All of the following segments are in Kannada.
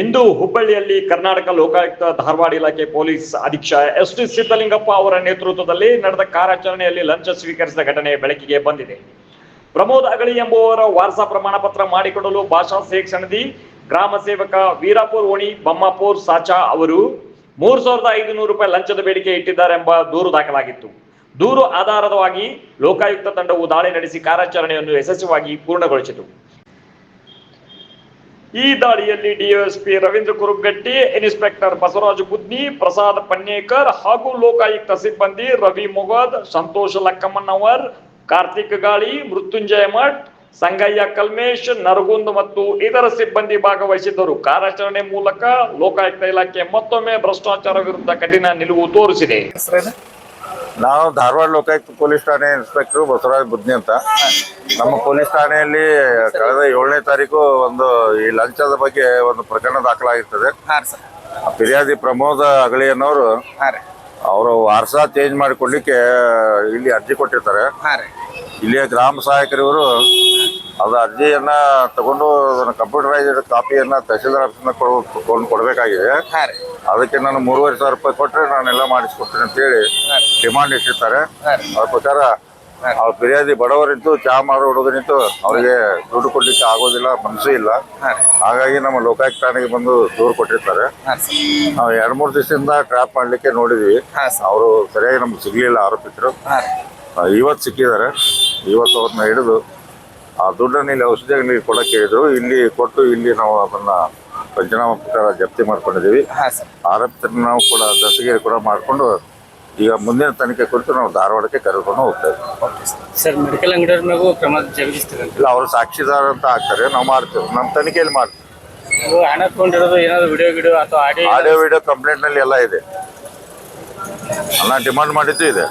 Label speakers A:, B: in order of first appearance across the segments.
A: ಇಂದು ಹುಬ್ಬಳ್ಳಿಯಲ್ಲಿ ಕರ್ನಾಟಕ ಲೋಕಾಯುಕ್ತ ಧಾರವಾಡ ಇಲಾಖೆ ಪೊಲೀಸ್ ಅಧೀಕ್ಷ ಎಸ್ ಟಿ ಸಿದ್ದಲಿಂಗಪ್ಪ ಅವರ ನೇತೃತ್ವದಲ್ಲಿ ನಡೆದ ಕಾರ್ಯಾಚರಣೆಯಲ್ಲಿ ಲಂಚ ಸ್ವೀಕರಿಸಿದ ಘಟನೆ ಬೆಳಕಿಗೆ ಬಂದಿದೆ. ಪ್ರಮೋದ್ ಅಗಳಿ ಎಂಬುವವರ ವಾರಸಾ ಪ್ರಮಾಣ ಪತ್ರ ಮಾಡಿಕೊಡಲು ಭಾಷಾ ಶೇಖ್ ಗ್ರಾಮ ಸೇವಕ ವೀರಾಪುರ್ ಓಣಿ, ಬೊಮ್ಮಾಪುರ್ ಸಾಚಾ ಅವರು ಮೂರು ಸಾವಿರದ ಐದುನೂರು ರೂಪಾಯಿ ಲಂಚದ ಬೇಡಿಕೆ ಇಟ್ಟಿದ್ದಾರೆಂಬ ದೂರು ದಾಖಲಾಗಿತ್ತು. ದೂರು ಆಧಾರದವಾಗಿ ಲೋಕಾಯುಕ್ತ ತಂಡವು ದಾಳಿ ನಡೆಸಿ ಕಾರ್ಯಾಚರಣೆಯನ್ನು ಯಶಸ್ವಿಯಾಗಿ ಪೂರ್ಣಗೊಳಿಸಿತು. ಈ ದಾಳಿಯಲ್ಲಿ ಡಿಎಸ್ಪಿ ರವೀಂದ್ರ ಕುರುಗಟ್ಟಿ ಇನ್ಸ್ಪೆಕ್ಟರ್ ಬಸವರಾಜ ಬುದ್ನಿ, ಪ್ರಸಾದ್ ಪನ್ನೇಕರ್ ಹಾಗೂ ಲೋಕಾಯುಕ್ತ ಸಿಬ್ಬಂದಿ ರವಿ ಮೊಗದ್, ಸಂತೋಷ್ ಲಕ್ಕಮ್ಮನವರ್, ಕಾರ್ತಿಕ್ ಗಾಳಿ, ಮೃತ್ಯುಂಜಯ ಮಠ್, ಸಂಗಯ್ಯ ಕಲ್ಮೇಶ್, ನರಗುಂದ್ ಮತ್ತು ಇತರ ಸಿಬ್ಬಂದಿ ಭಾಗವಹಿಸಿದ್ದರು. ಕಾರ್ಯಾಚರಣೆ ಮೂಲಕ ಲೋಕಾಯುಕ್ತ ಇಲಾಖೆ ಮತ್ತೊಮ್ಮೆ ಭ್ರಷ್ಟಾಚಾರ ವಿರುದ್ಧ ಕಠಿಣ ನಿಲುವು ತೋರಿಸಿದೆ.
B: ನಾವು ಧಾರವಾಡ ಲೋಕಾಯುಕ್ತ ಪೊಲೀಸ್ ಠಾಣೆ ಇನ್ಸ್ಪೆಕ್ಟರ್ ಬಸವರಾಜ್ ಬುದ್ನಿ ಅಂತ. ನಮ್ಮ ಪೊಲೀಸ್ ಠಾಣೆಯಲ್ಲಿ ಕಳೆದ ಏಳನೇ ತಾರೀಕು ಒಂದು ಈ ಲಂಚದ ಬಗ್ಗೆ ಒಂದು ಪ್ರಕರಣ ದಾಖಲಾಗಿರ್ತದೆ. ಫಿರ್ಯಾದಿ ಪ್ರಮೋದ್ ಅಗಳಿ ಅನ್ನೋರು ಅವರು ವಾರಸ ಚೇಂಜ್ ಮಾಡಿಕೊಡ್ಲಿಕ್ಕೆ ಇಲ್ಲಿ ಅರ್ಜಿ ಕೊಟ್ಟಿರ್ತಾರೆ. ಇಲ್ಲಿಯ ಗ್ರಾಮ ಸಹಾಯಕರಿವರು ಅದು ಅರ್ಜಿಯನ್ನ ತಗೊಂಡು ಅದನ್ನ ಕಂಪ್ಯೂಟರೈಸ್ಡ್ ಕಾಪಿಯನ್ನ ತಹಸೀಲ್ದಾರ್ ಆಫೀಸ್ನ ಕೊಡ್ಬೇಕಾಗಿದೆ. ಅದಕ್ಕೆ ನಾನು ಮೂರುವರೆ ಸಾವಿರ ರೂಪಾಯಿ ಕೊಟ್ಟರೆ ನಾನೆಲ್ಲ ಮಾಡಿಸ್ಕೊಡ್ತೀನಿ ಅಂತೇಳಿ ಡಿಮಾಂಡ್ ಇಟ್ಟಿರ್ತಾರೆ ಅದಕ್ಕೋಸ್ಕರ ಅವ್ರ ಫಿರ್ಯಾದಿ ಬಡವರಿದ್ದು ಚಹಾ ಮಾರೋ ಹುಡುಗನಿದ್ದು ಅವರಿಗೆ ದುಡ್ಡು ಕೊಡ್ಲಿಕ್ಕೆ ಆಗೋದಿಲ್ಲ, ಮನಸ್ಸು ಇಲ್ಲ. ಹಾಗಾಗಿ ನಮ್ಮ ಲೋಕಾಯುಕ್ತ ಠಾಣೆಗೆ ಬಂದು ದೂರು ಕೊಟ್ಟಿರ್ತಾರೆ. ನಾವು ಎರಡು ಮೂರು ದಿವಸದಿಂದ ಟ್ರ್ಯಾಪ್ ಮಾಡ್ಲಿಕ್ಕೆ ನೋಡಿದ್ವಿ. ಅವರು ಸರಿಯಾಗಿ ನಮ್ಗೆ ಸಿಗ್ಲಿಲ್ಲ ಆರೋಪಿತರು. ಇವತ್ತು ಸಿಕ್ಕಿದ್ದಾರೆ. ಇವತ್ತು ಅವ್ರನ್ನ ಹಿಡಿದು ಆ ದುಡ್ಡನ್ನು ಇಲ್ಲಿ ಔಷಧಿ ಅಂಗಡಿಗೆ ಕೊಡೋಕ್ಕೆ ಹೇಳಿದ್ರು. ಇಲ್ಲಿ ಕೊಟ್ಟು ಇಲ್ಲಿ ನಾವು ಅದನ್ನ ಪಂಚನಾಮ ಪ್ರಕಾರ ಜಪ್ತಿ ಮಾಡ್ಕೊಂಡಿದ್ದೀವಿ. ಆರೋಪಿತರನ್ನು ನಾವು ಕೂಡ ದಸ್ತಗಿರಿ ಕೂಡ ಮಾಡಿಕೊಂಡು ಈಗ ಮುಂದಿನ ತನಿಖೆ ಕುರಿತು ನಾವು ಧಾರವಾಡಕ್ಕೆ ಕರೆದುಕೊಂಡು ಹೋಗ್ತಾ ಇದ್ದೀವಿ.
C: ಸರ್ ಮೆಡಿಕಲ್ ಅಂಗಡಿಯವ್ರನಾಗೂ ಕ್ರಮ
B: ಇಲ್ಲ ಅವರು ಸಾಕ್ಷಿದಾರ ಅಂತ ಆಗ್ತಾರೆ. ನಾವು ಮಾಡ್ತೇವೆ. ನಮ್ಮ ತನಿಖೆಯಲ್ಲಿ ಮಾಡ್ತೀವಿ.
C: ಹಣ ತಗೊಂಡಿರೋದು ಏನಾದ್ರು ವಿಡಿಯೋ ವಿಡಿಯೋ ಅಥವಾ ಆಡಿಯೋ
B: ಆಡಿಯೋ ವಿಡಿಯೋ ಕಂಪ್ಲೇಂಟ್ನಲ್ಲಿ ಎಲ್ಲ ಇದೆ. ಹಣ ಡಿಮಾಂಡ್ ಮಾಡಿದ್ದು ಇದೆ.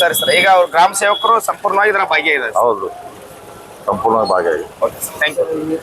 D: ಸರಿ ಸರ್. ಈಗ ಅವ್ರ ಗ್ರಾಮ ಸೇವಕರು ಸಂಪೂರ್ಣವಾಗಿ ಇದರ ಭಾಗಿಯಾಗಿದ್ದಾರೆ.
B: ಹೌದು. ಸಂಪೂರ್ಣವಾಗಿ ಭಾಗಿಯಾಗಿದೆ
D: ಓಕೆ ಥ್ಯಾಂಕ್ ಯು